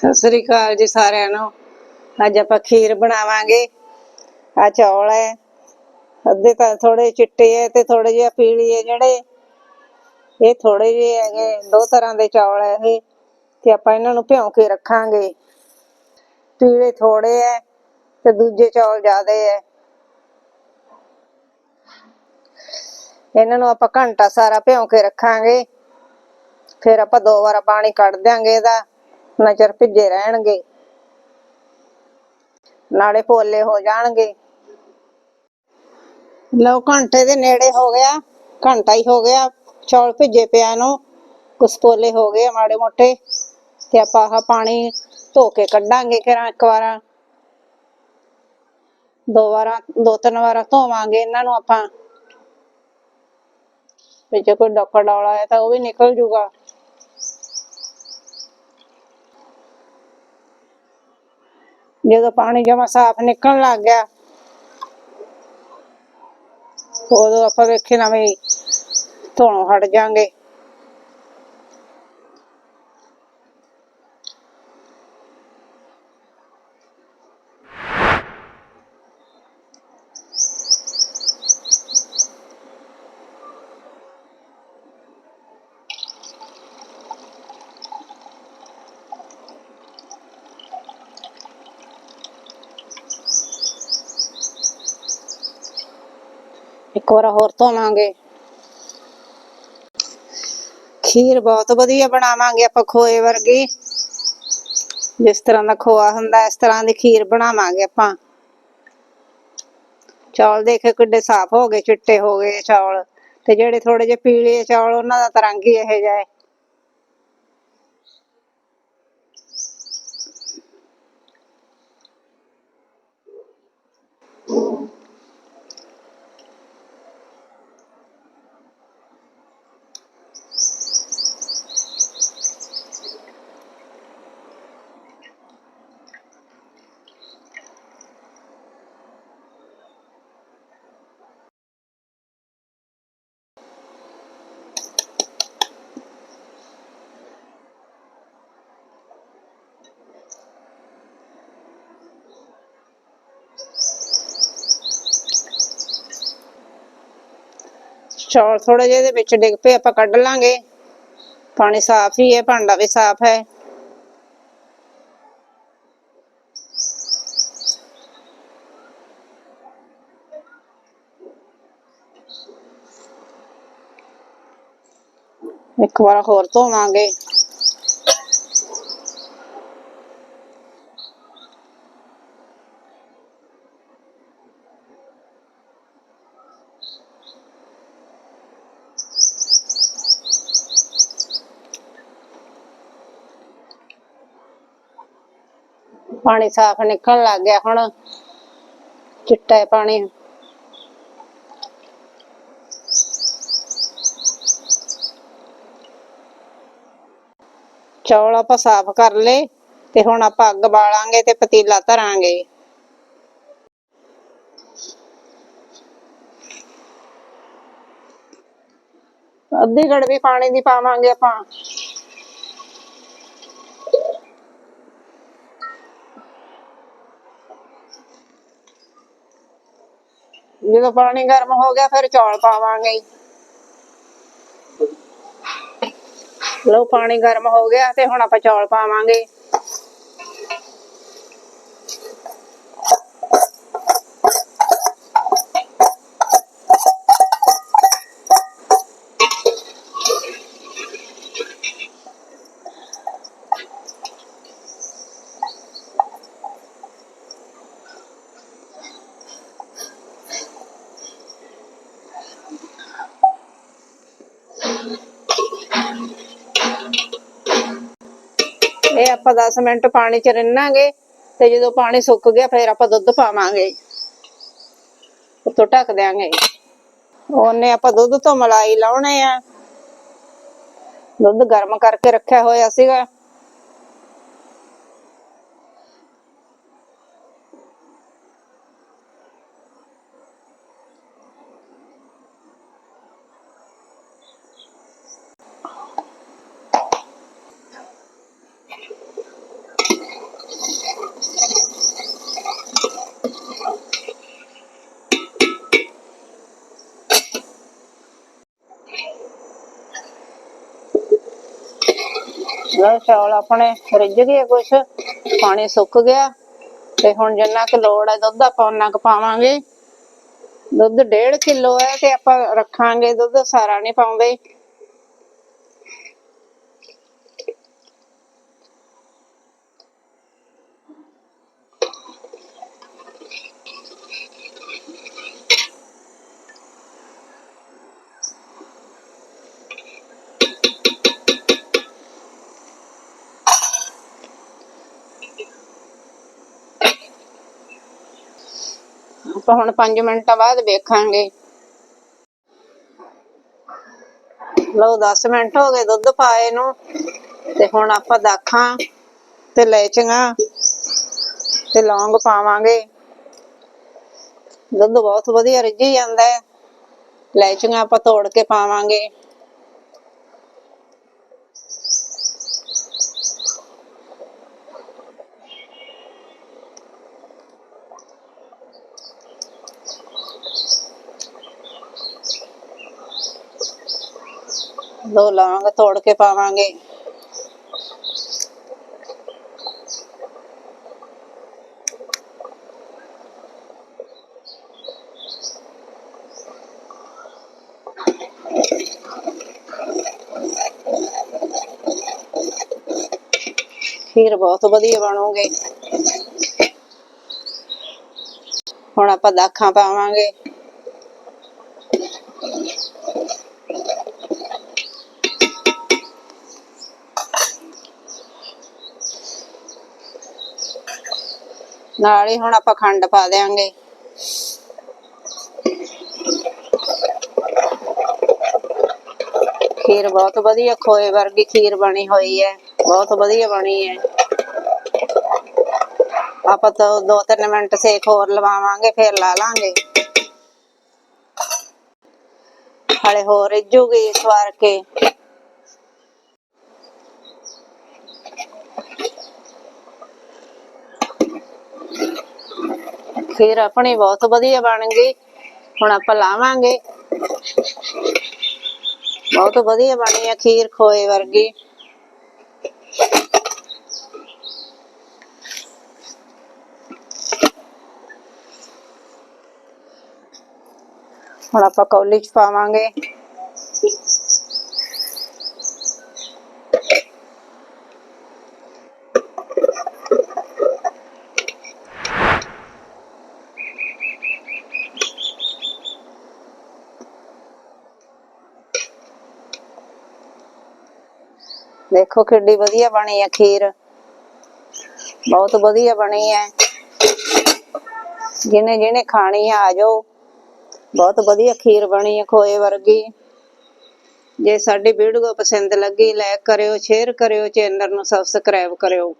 ਸਤਿ ਸ੍ਰੀ ਅਕਾਲ ਜੀ ਸਾਰਿਆਂ ਨੂੰ। ਅੱਜ ਆਪਾਂ ਖੀਰ ਬਣਾਵਾਂਗੇ। ਆ ਚੌਲ ਹੈ ਅੱਧੇ ਤਾਂ ਥੋੜੇ ਚਿੱਟੇ ਹੈ ਤੇ ਥੋੜੇ ਜਿਹਾ ਪੀਲੀ ਹੈ ਜਿਹੜੇ। ਇਹ ਥੋੜੇ ਜਿਹੇ ਹੈਗੇ, ਦੋ ਤਰ੍ਹਾਂ ਦੇ ਚੌਲ ਹੈ ਇਹ। ਤੇ ਆਪਾਂ ਇਹਨਾਂ ਨੂੰ ਭਿਉਂ ਕੇ ਰੱਖਾਂਗੇ। ਪੀਲੇ ਥੋੜੇ ਹੈ ਤੇ ਦੂਜੇ ਚੌਲ ਜ਼ਿਆਦੇ ਹੈ ਇਹਨਾਂ ਨੂੰ ਆਪਾਂ ਘੰਟਾ ਸਾਰਾ ਭਿਉਂ ਕੇ ਰੱਖਾਂਗੇ। ਫਿਰ ਆਪਾਂ ਦੋ ਵਾਰ ਪਾਣੀ ਕੱਢ ਦਿਆਂਗੇ ਇਹਦਾ। ਚਿਰ ਭਿੱਜੇ ਰਹਿਣਗੇ। ਨਾਲੇ ਪੋਲੇ ਹੋ ਜਾਣਗੇ। ਲਓ ਘੰਟੇ ਦੇ ਨੇੜੇ ਹੋ ਗਿਆ, ਘੰਟਾ ਹੀ ਹੋ ਗਿਆ, ਚੌਲ ਭਿੱਜੇ ਪਿਆ ਨੂੰ ਕੁਛ ਪੋਲੇ ਹੋ ਗਏ ਆ ਮਾੜੇ ਮੋਟੇ, ਤੇ ਆਪਾਂ ਆਹ ਪਾਣੀ ਧੋ ਕੇ ਕੱਢਾਂਗੇ ਫਿਰ ਇੱਕ ਵਾਰ। ਦੋ ਵਾਰਾਂ, ਦੋ ਤਿੰਨ ਵਾਰਾਂ ਧੋਵਾਂਗੇ ਇਹਨਾਂ ਨੂੰ ਆਪਾਂ। ਵਿੱਚ ਕੋਈ ਡੱਕਾ ਡੌਲਾ ਹੈ ਤਾਂ ਉਹ ਵੀ ਨਿਕਲ ਜੂਗਾ। ਜਦੋਂ ਪਾਣੀ ਜਮਾ ਸਾਫ਼ ਨਿਕਲਣ ਲੱਗ ਗਿਆ, ਉਦੋਂ ਆਪਾਂ ਵੇਖੇ ਨਾ ਵੀ ਧੋਣੋਂ ਹਟ ਜਾਾਂਗੇ ਇੱਕ ਵਾਰ ਹੋਰ ਧੋਵਾਂਗੇ। ਖੀਰ ਬਹੁਤ ਵਧੀਆ ਬਣਾਵਾਂਗੇ ਆਪਾਂ ਖੋਏ ਵਰਗੀ। ਜਿਸ ਤਰ੍ਹਾਂ ਦਾ ਖੋਆ ਹੁੰਦਾ, ਇਸ ਤਰ੍ਹਾਂ ਦੀ ਖੀਰ ਬਣਾਵਾਂਗੇ ਆਪਾਂ। ਚੌਲ ਦੇਖੇ ਕਿੱਡੇ ਸਾਫ਼ ਹੋ ਗਏ, ਚਿੱਟੇ ਹੋ ਗਏ ਚੌਲ। ਤੇ ਜਿਹੜੇ ਥੋੜੇ ਜਿਹੇ ਪੀਲੇ ਚੌਲ, ਉਹਨਾਂ ਦਾ ਤਾਂ ਰੰਗ ਹੀ ਇਹੋ ਜਿਹਾ ਹੈ। ਚੌਲ ਥੋੜੇ ਜਿਹੇ ਦੇ ਵਿੱਚ ਡਿੱਗ ਪਏ, ਆਪਾਂ ਕੱਢ ਲਾਂਗੇ। ਪਾਣੀ ਸਾਫ਼ ਹੀ ਹੈ, ਭਾਂਡਾ ਵੀ ਸਾਫ਼ ਹੈ। ਇੱਕ ਵਾਰ ਹੋਰ ਧੋਵਾਂਗੇ। ਪਾਣੀ ਸਾਫ਼ ਨਿਕਲਣ ਲੱਗ ਗਿਆ ਹੁਣ। ਚਿੱਟਾ ਹੈ ਪਾਣੀ। ਚੌਲ ਆਪਾਂ ਸਾਫ਼ ਕਰ ਲਏ ਤੇ ਹੁਣ ਆਪਾਂ ਅੱਗ ਬਾਲਾਂਗੇ ਤੇ ਪਤੀਲਾ ਧਰਾਂਗੇ। ਅੱਧੀ ਗੜਵੀ ਪਾਣੀ ਦੀ ਪਾਵਾਂਗੇ ਆਪਾਂ। ਜਦੋਂ ਪਾਣੀ ਗਰਮ ਹੋ ਗਿਆ, ਫਿਰ ਚੌਲ ਪਾਵਾਂਗੇ। ਲੋ ਪਾਣੀ ਗਰਮ ਹੋ ਗਿਆ ਤੇ ਹੁਣ ਆਪਾਂ ਚੌਲ ਪਾਵਾਂਗੇ। ਇਹ ਆਪਾਂ 10 ਮਿੰਟ ਪਾਣੀ ਚ ਰਿੰਨਾਂਗੇ ਤੇ ਜਦੋਂ ਪਾਣੀ ਸੁੱਕ ਗਿਆ, ਫਿਰ ਆਪਾਂ ਦੁੱਧ ਪਾਵਾਂਗੇ। ਉੱਤੋਂ ਢੱਕ ਦਿਆਂਗੇ। ਉਹਨੇ ਆਪਾਂ ਦੁੱਧ ਤੋਂ ਮਲਾਈ ਲਾਉਣੇ ਆ। ਦੁੱਧ ਗਰਮ ਕਰਕੇ ਰੱਖਿਆ ਹੋਇਆ ਸੀਗਾ। ਲਓ ਚੌਲ ਆਪਣੇ ਰਿੱਝ ਗਏ ਕੁਛ, ਪਾਣੀ ਸੁੱਕ ਗਿਆ ਤੇ ਹੁਣ ਜਿੰਨਾ ਕੁ ਲੋੜ ਹੈ ਦੁੱਧ ਆਪਾਂ ਉਹਨਾਂ ਕੁ ਪਾਵਾਂਗੇ। ਦੁੱਧ 1.5 ਕਿਲੋ ਹੈ ਤੇ ਆਪਾਂ ਰੱਖਾਂਗੇ ਦੁੱਧ, ਸਾਰਾ ਨਹੀਂ ਪਾਉਂਦੇ। ਆਪਾਂ ਹੁਣ 5 ਮਿੰਟਾਂ ਬਾਅਦ ਵੇਖਾਂਗੇ। ਲਓ 10 ਮਿੰਟ ਹੋ ਗਏ ਦੁੱਧ ਪਾਏ ਨੂੰ। ਤੇ ਹੁਣ ਆਪਾਂ ਦਾਖਾਂ ਤੇ ਲੈਚੀਆਂ ਤੇ ਲੌਂਗ ਪਾਵਾਂਗੇ। ਦੁੱਧ ਬਹੁਤ ਵਧੀਆ ਰਿੱਝੀ ਜਾਂਦਾ ਹੈ। ਲੈਚੀਆਂ ਆਪਾਂ ਤੋੜ ਕੇ ਪਾਵਾਂਗੇ। ਲੋ ਲਾਵਾਂਗੇ ਤੋੜ ਕੇ ਪਾਵਾਂਗੇ। ਖੀਰ ਬਹੁਤ ਵਧੀਆ ਬਣੂਗੀ। ਹੁਣ ਆਪਾਂ ਦਾਖਾਂ ਪਾਵਾਂਗੇ। ਨਾਲ ਹੀ ਹੁਣ ਆਪਾਂ ਖੰਡ ਪਾ ਦੇਾਂਗੇ ਖੀਰ ਬਹੁਤ ਵਧੀਆ ਖੋਏ ਵਰਗੀ ਖੀਰ ਬਣੀ ਹੋਈ ਹੈ, ਬਹੁਤ ਵਧੀਆ ਬਣੀ ਹੈ। ਆਪਾਂ ਤਾਂ ਦੋ ਤਿੰਨ ਮਿੰਟ ਸੇਕ ਹੋਰ ਲਵਾਵਾਂਗੇ, ਫਿਰ ਲਾ ਲਾਂਗੇ। ਹਲੇ ਹੋਰ ਰਿੱਝੂਗੀ ਸਵਾਰ ਕੇ। ਖੀਰ ਆਪਣੀ ਬਹੁਤ ਵਧੀਆ ਬਣ ਗਈ। ਹੁਣ ਆਪਾਂ ਲਾਵਾਂਗੇ। ਬਹੁਤ ਵਧੀਆ ਬਣੀ ਹੈ ਖੀਰ ਖੋਏ ਵਰਗੀ। ਹੁਣ ਆਪਾਂ ਕੌਲੀ ਚ ਪਾਵਾਂਗੇ। ਦੇਖੋ ਕਿੱਡੀ ਵਧੀਆ ਬਣੀ ਹੈ ਖੀਰ। ਬਹੁਤ ਵਧੀਆ ਬਣੀ ਹੈ ਜਿਹਨੇ ਜਿਹਨੇ ਖਾਣੀ ਆ ਆ ਜਾਓ। ਬਹੁਤ ਵਧੀਆ ਖੀਰ ਬਣੀ ਹੈ ਖੋਏ ਵਰਗੀ। ਜੇ ਸਾਡੀ ਵੀਡੀਓ ਪਸੰਦ ਲੱਗੀ ਲਾਈਕ ਕਰਿਓ ਸ਼ੇਅਰ ਕਰਿਓ ਚੈਨਲ ਨੂੰ ਸਬਸਕ੍ਰਾਈਬ ਕਰਿਓ।